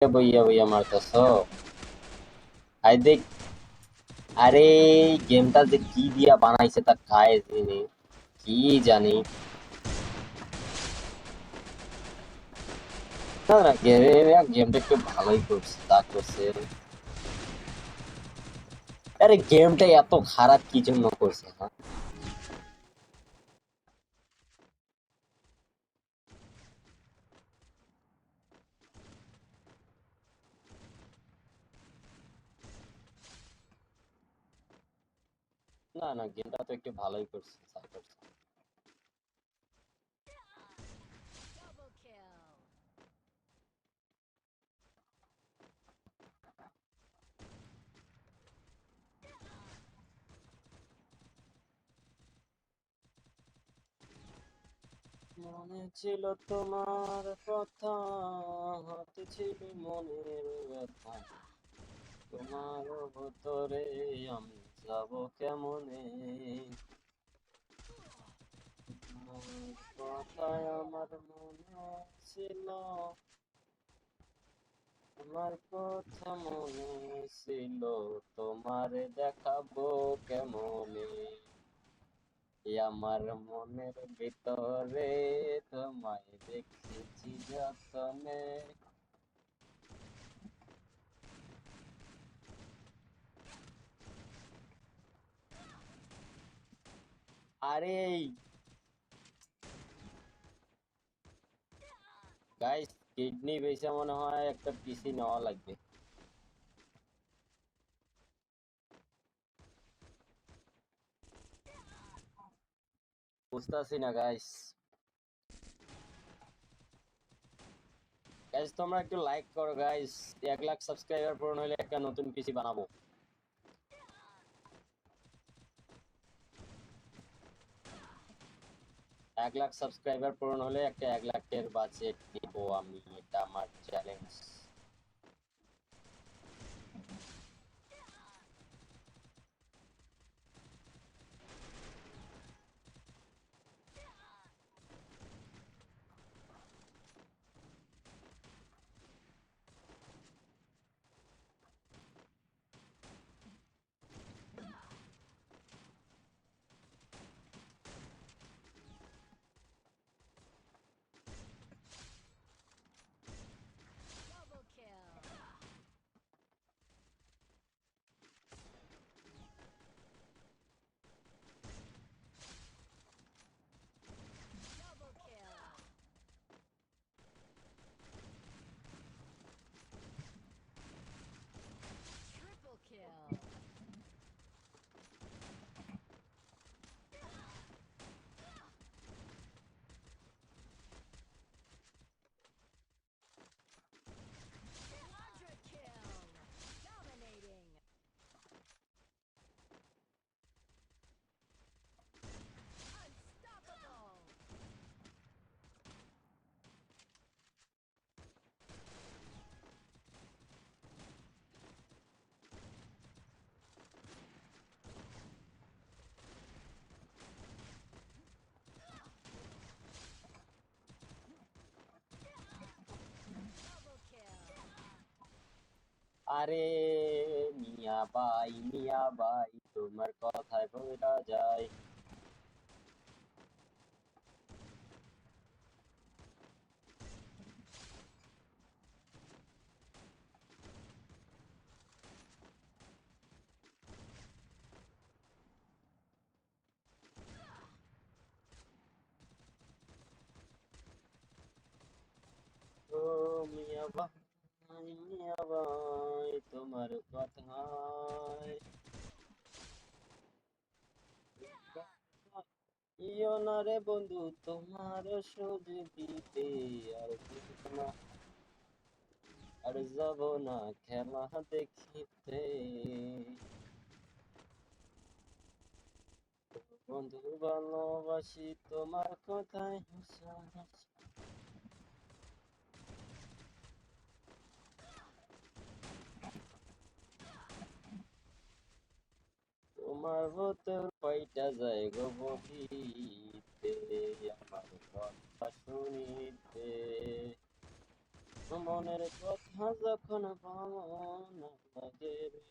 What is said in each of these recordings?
বইয়া বইয়া মারতেছ আই দেখ আরে গেমটা যে কি দিয়া বানাইছে তা খায় জিনি কি জানি গেমটা একটু ভালোই করছে তা করছে আরে গেমটা এত খারাপ কি জন্য করছে হ্যাঁ না না, গেমটা তো একটু ভালোই করছে kill. মনে ছিল তোমার কথা, হাতে ছিল মনের ব্যথা তোমার ভেতরে আমি যাব কেমনে? তোমার কথায় আমার মনে ছিল আমার কথা মনে ছিল, তোমারে দেখাবো কেমনে? আমার মনের ভিতরে তোমায় দেখেছি যতনে। আরে গাইস কিডনি বেচে মনে হয় একটা পিসি নেওয়া লাগবে বুঝতেছি না গাইস গাইস তোমরা একটু লাইক করো গাইস এক লাখ সাবস্ক্রাইবার পূরণ হলে একটা নতুন পিসি বানাবো এক লাখ সাবস্ক্রাইবার পূরণ হলে একটা এক লাখের বাজেট দিব আমি এটা আমার চ্যালেঞ্জ আরে মিয়া বাই মিয়া বাই তোমার কথায় ভোলা যায়। ও মিয়া ভাই মিয়া ভাই। তোমার কথায় না রে বন্ধু তোমার সুখ দিতে আর আর যাব না খেলা দেখিতে বন্ধু ভালোবাসি তোমার কথায় হাসাহাসি তোমার বোতল পাইটা যায় গো বলিতে আমার কথা শুনিতে। মনের কথা যখন পাবন লাগে রে।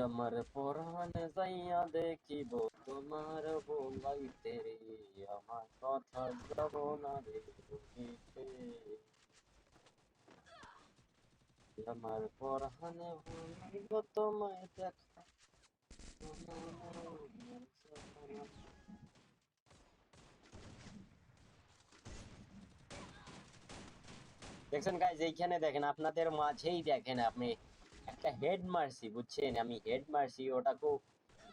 আমার পরাণে যাইয়া দেখিব তোমার বোলাইতে রে আমার কথা যাব না রে ভুলিতে আমার পরাণে ভুলিব তোমায় দেখা দেখছেন গাইজ এইখানে দেখেন আপনাদের মাঝেই দেখেন আপনি একটা হেড মারছি, বুঝছেন? আমি হেড মারছি ওটাকেও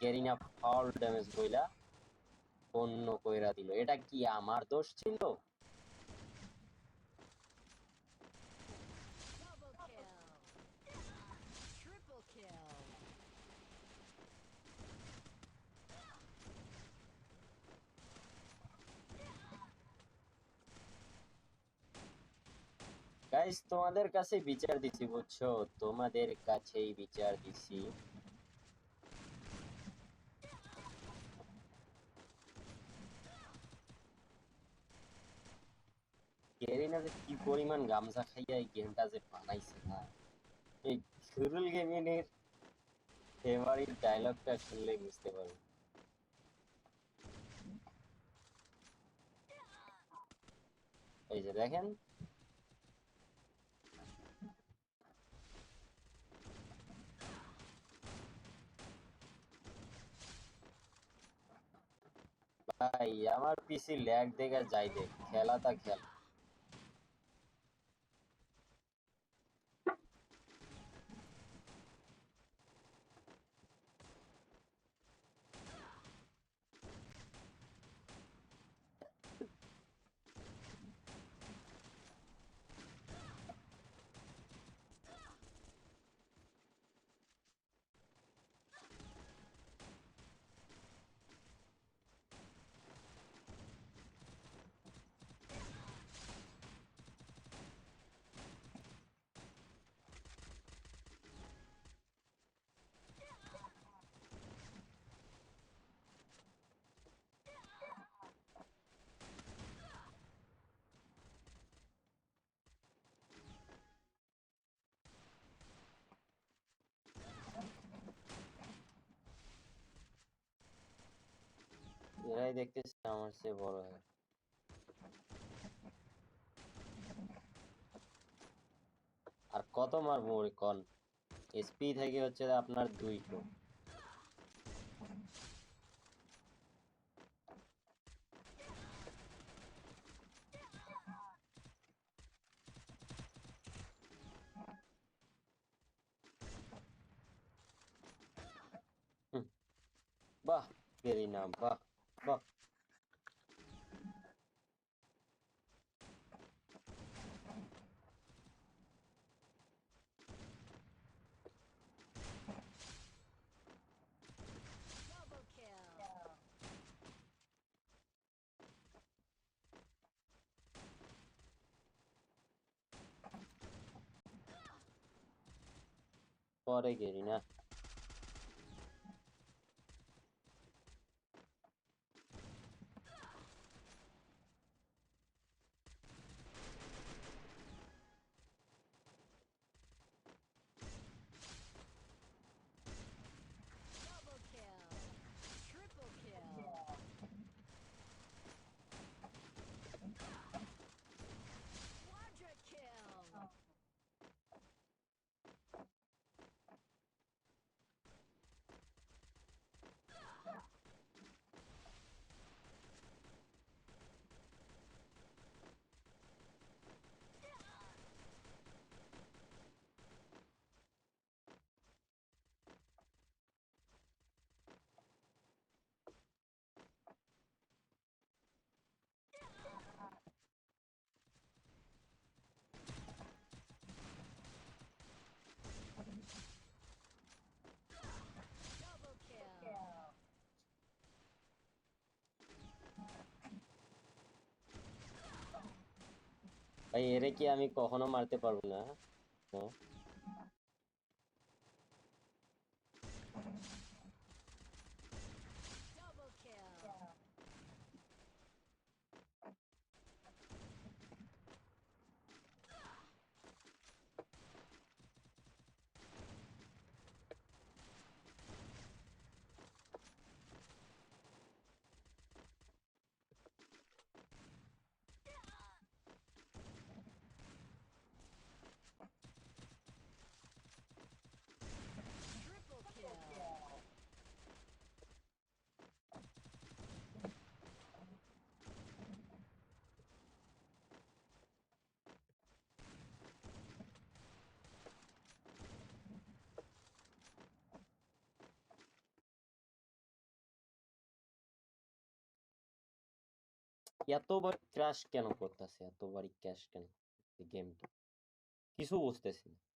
গেরিনা ফাউল ড্যামেজ বইলা অন্য কইরা দিল। এটা কি আমার দোষ ছিল? গাইজ তোমাদের কাছে বিচার দিছি, বুঝছ? তোমাদের কাছেই বিচার দিছি। যে কি পরিমাণ গামছা খাইয়া এই গেমটা যে বানাইছে, না? এই শুরুল গেমিং এর ফেভারিট ডায়লগটা শুনলে বুঝতে পারবে এই যে দেখেন ভাই আমার পিসি ল্যাগ দেখে যাই দেখ খেলা তা খেল। এরাই দেখতেছে, আমার চেয়ে বড় হয়। আর কত মারবো ওরে কন? এসপি থেকে হচ্ছে আপনার দুইশো। বাহ ভেরি না বাহ। পরে গেলি ভাই এরে কি আমি কখনো মারতে পারব না? হ্যাঁ এতবার ক্র্যাশ কেন করতেছে? এতবারই ক্র্যাশ কেন? গেমটা কিছু বুঝতেছি না।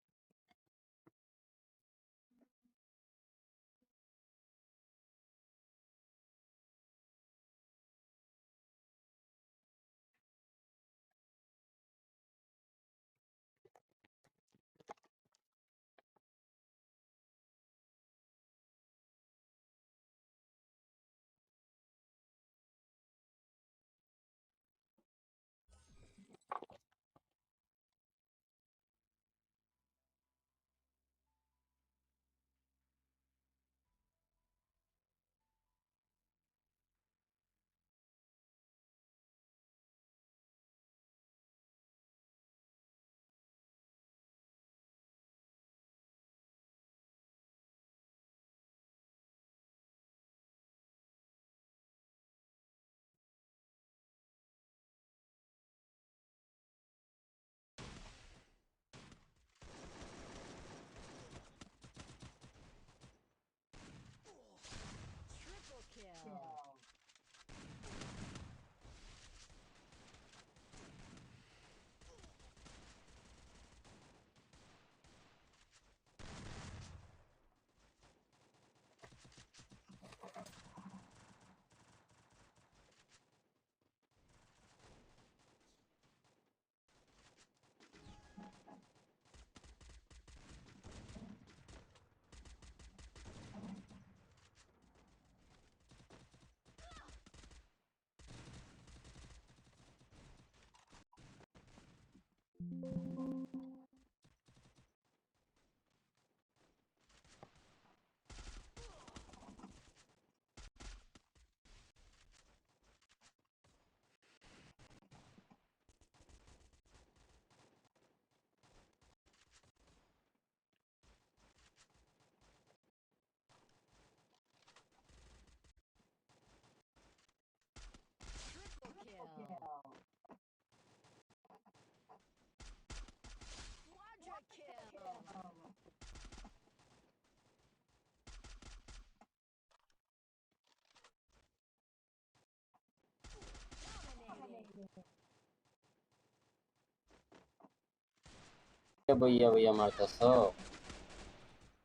এ বইয়া বইয়া মারতেছ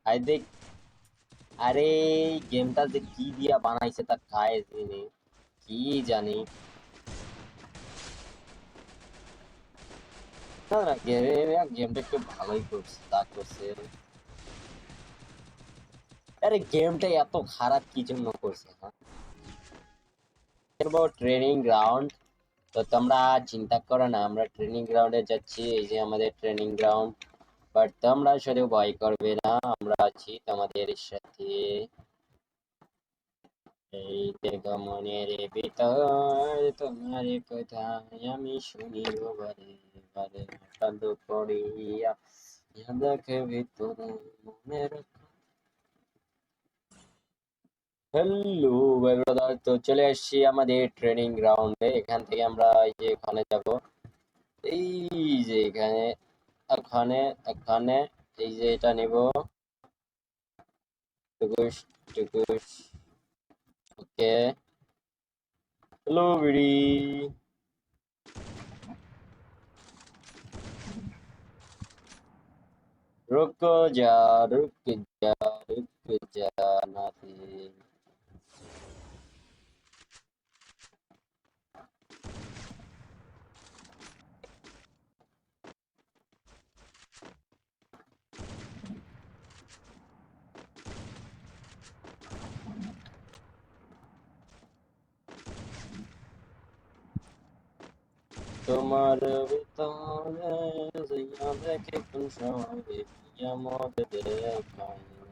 আই দেখ আরে গেমটা যে কি দিয়া বানাইছে তা খায় জিনি কি জানি গেমটা একটু ভালোই করছে তা করছে আরে গেমটা এত খারাপ কি জন্য করছে হ্যাঁ ট্রেনিং গ্রাউন্ড তো তোমরা চিন্তা করো না, আমরা ট্রেনিং গ্রাউন্ডে যাচ্ছি, এই যে আমাদের ট্রেনিং গ্রাউন্ড বাট তোমরা শুধু ভয় করবে না, আমরা আছি তোমাদের সাথে। এই দেখো মনের ভিতর, তোমার কোথায় আমি শুনি বারে বারে। কান্দ পড়িয়া দেখে ভিতরে মনের হ্যালো ব্রাদার তো চলে আসছি আমাদের ট্রেনিং গ্রাউন্ডে এখান থেকে আমরা এই যে এখানে যাব এই যে এখানে এখানে এখানে এই যে এটা নেব টুকুস টুকুস ওকে হ্যালো বিড়ি रुक जा रुक जा रुक जा नाती তোমার ভিতরে দেখে কোন সময় মদ দেখায় না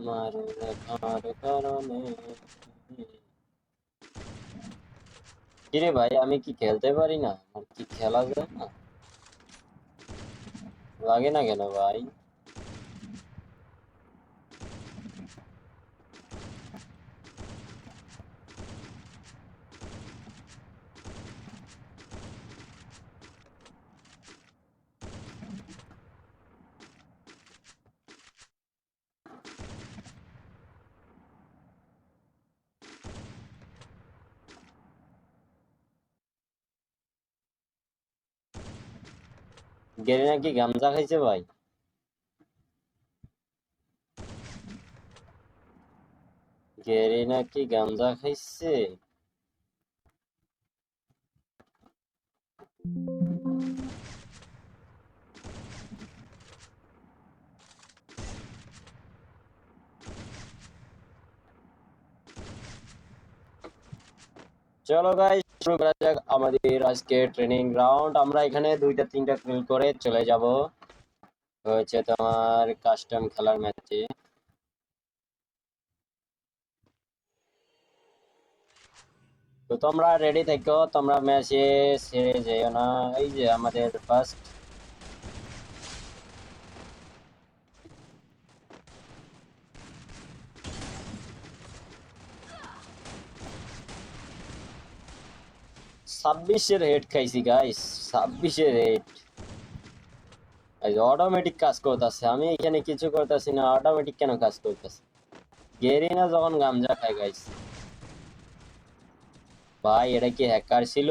তোমার দেখার কারণে কিরে ভাই, আমি কি খেলতে পারি না? আমার কি খেলা যায় না? লাগে না কেন ভাই? গেরে নাকি গামজা খাইছে ভাই? গেরে নাকি গামজা খাইছে? চলো গাই শুরু করা যাক আমাদের আজকে ট্রেনিং রাউন্ড আমরা এখানে দুইটা তিনটা কিল করে চলে যাব। হয়েছে তোমার কাস্টম খেলার ম্যাচে তো তোমরা রেডি থেকো, তোমরা ম্যাচে সেরে যেও না। এই যে আমাদের ফার্স্ট ছাব্বিশের হেড খাইছি গাইস ছাব্বিশের হেড অটোমেটিক কাজ করতেছে। আমি এখানে কিছু করতেছি না অটোমেটিক কেন কাজ করতেছে? গেরিনা যখন গামজা খাই গাইস ভাই, এটা কি হ্যাকার ছিল?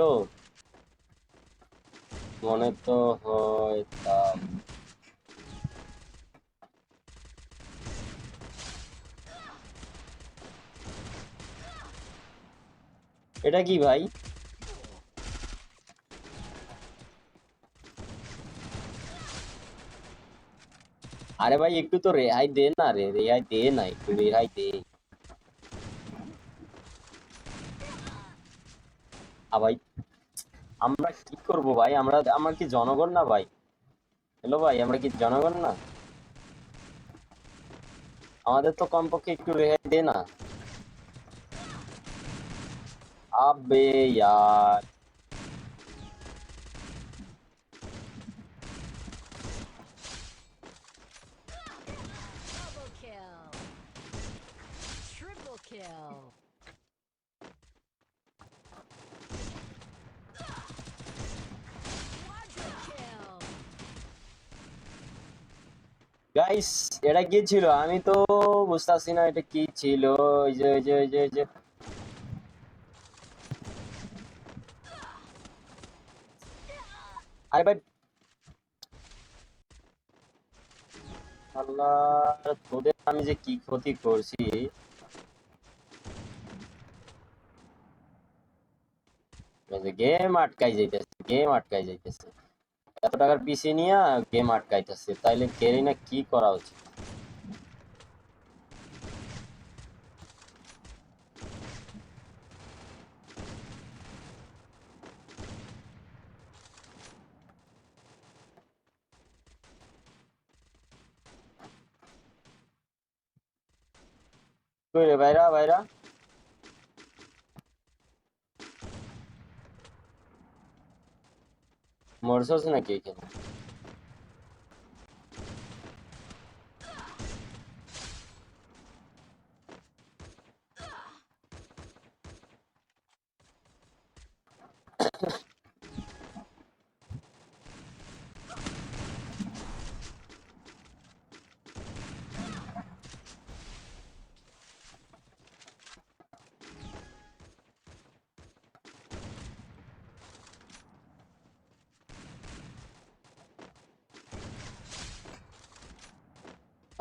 মনে তো হয় এটা কি ভাই? আরে ভাই, একটু তো রেহাই দে না রে, রেহাই দে না, একটু রেহাই দে। ভাই, আমরা কি করব ভাই? আমরা আমরা কি জনগণ না ভাই? হ্যালো ভাই, আমরা কি জনগণ না? আমাদের তো কমপক্ষে একটু রেহাই দে না। আবে यार গাইস এটা কি ছিল? আমি তো বুঝতেছি না এটা কি ছিল। ওই যে ওই যে ওই যে ওই যে। আরে ভাই। আল্লাহ তোদের আমি যে কি ক্ষতি করছি। গেম আটকাই যাইতেছে গেম আটকাই যাইতেছে। এত টাকার পিসি নিয়ে গেম আটকাইতেছে তাইলে কেরি না কি করা উচিত? ভাইরা ভাইরা? মরছস নাকি এখানে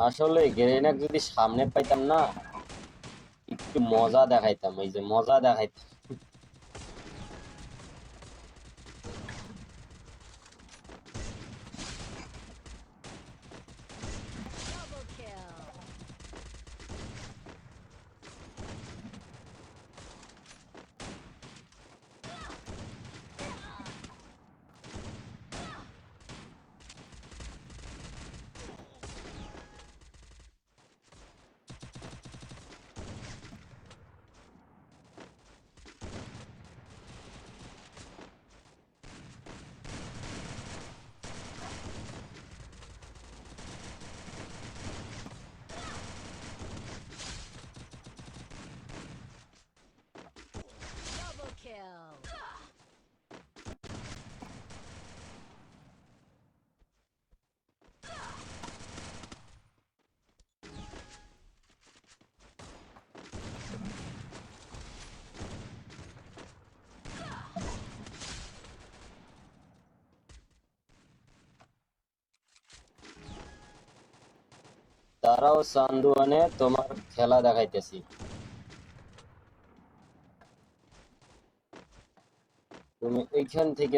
আসলে গ্রেনেড যদি সামনে পাইতাম না একটু মজা দেখাইতাম এই যে মজা দেখাইতাম। তারাও চান্দুয়ানে তোমার খেলা দেখাইতেছি। তুমি এইখান থেকে